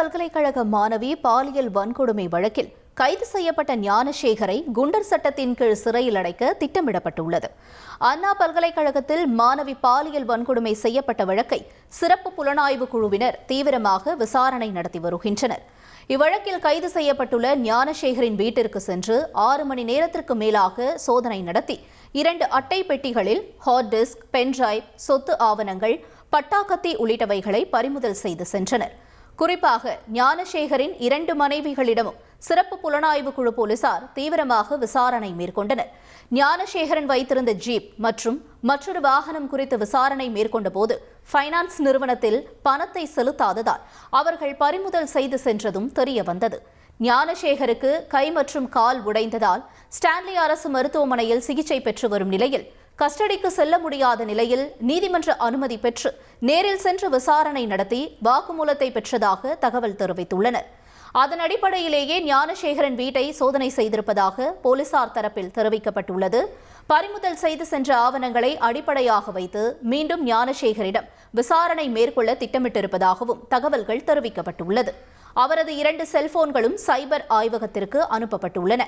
பல்கலைக்கழக மாணவி பாலியல் வன்கொடுமை வழக்கில் கைது செய்யப்பட்ட ஞானசேகரை குண்டர் சட்டத்தின் கீழ் சிறையில் அடைக்க திட்டமிடப்பட்டுள்ளது. அண்ணா பல்கலைக்கழகத்தில் மாணவி பாலியல் வன்கொடுமை செய்யப்பட்ட வழக்கை சிறப்பு புலனாய்வு குழுவினர் தீவிரமாக விசாரணை நடத்தி வருகின்றனர். இவ்வழக்கில் கைது செய்யப்பட்டுள்ள ஞானசேகரின் வீட்டிற்கு சென்று ஆறு மணி நேரத்திற்கு மேலாக சோதனை நடத்தி இரண்டு அட்டை பெட்டிகளில் ஹார்ட் டிஸ்க் பென்டிரைவ் சொத்து ஆவணங்கள் பட்டாக்கத்தி உள்ளிட்டவைகளை பறிமுதல் செய்து சென்றனர். குறிப்பாக ஞானசேகரின் இரண்டு மனைவிகளிடமும் சிறப்பு புலனாய்வு குழு போலீசார் தீவிரமாக விசாரணை மேற்கொண்டனர். ஞானசேகரன் வைத்திருந்த ஜீப் மற்றும் மற்றொரு வாகனம் குறித்து விசாரணை மேற்கொண்ட போது ஃபைனான்ஸ் நிறுவனத்தில் பணத்தை செலுத்தாததால் அவர்கள் பறிமுதல் செய்து சென்றதும் தெரிய வந்தது ஞானசேகருக்கு கை மற்றும் கால் உடைந்ததால் ஸ்டான்லி அரசு மருத்துவமனையில் சிகிச்சை பெற்று வரும் நிலையில் கஸ்டடிக்கு செல்ல முடியாத நிலையில் நீதிமன்ற அனுமதி பெற்று நேரில் சென்று விசாரணை நடத்தி வாக்குமூலத்தை பெற்றதாக தகவல் தெரிவித்துள்ளனர். அதன் அடிப்படையிலேயே ஞானசேகரன் வீட்டை சோதனை செய்திருப்பதாக போலீசார் தரப்பில் தெரிவிக்கப்பட்டுள்ளது. பறிமுதல் செய்து சென்ற ஆவணங்களை அடிப்படையாக வைத்து மீண்டும் ஞானசேகரிடம் விசாரணை மேற்கொள்ள திட்டமிட்டிருப்பதாகவும் தகவல்கள் தெரிவிக்கப்பட்டுள்ளது. அவரது இரண்டு செல்போன்களும் சைபர் ஆய்வகத்திற்கு அனுப்பப்பட்டுள்ளன.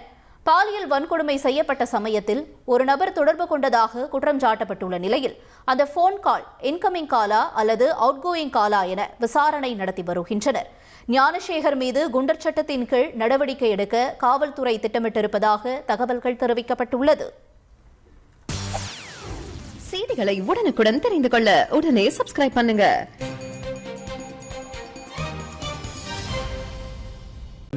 பாலியல் வன்கொடுமை செய்யப்பட்ட சமயத்தில் ஒரு நபர் தொடர்பு கொண்டதாக குற்றம் சாட்டப்பட்டுள்ள நிலையில் அந்த போன் கால் இன்கமிங் காலா அல்லது அவுட்கோயிங் காலா என விசாரணை நடத்தி வருகின்றனர். ஞானசேகர் மீது குண்டர் சட்டத்தின் கீழ் நடவடிக்கை எடுக்க காவல்துறை திட்டமிட்டிருப்பதாக தகவல்கள் தெரிவிக்கப்பட்டுள்ளது. செய்திகளை உடனுக்குடன் தெரிந்து கொள்ள உடனே சப்ஸ்கிரைப் பண்ணுங்க.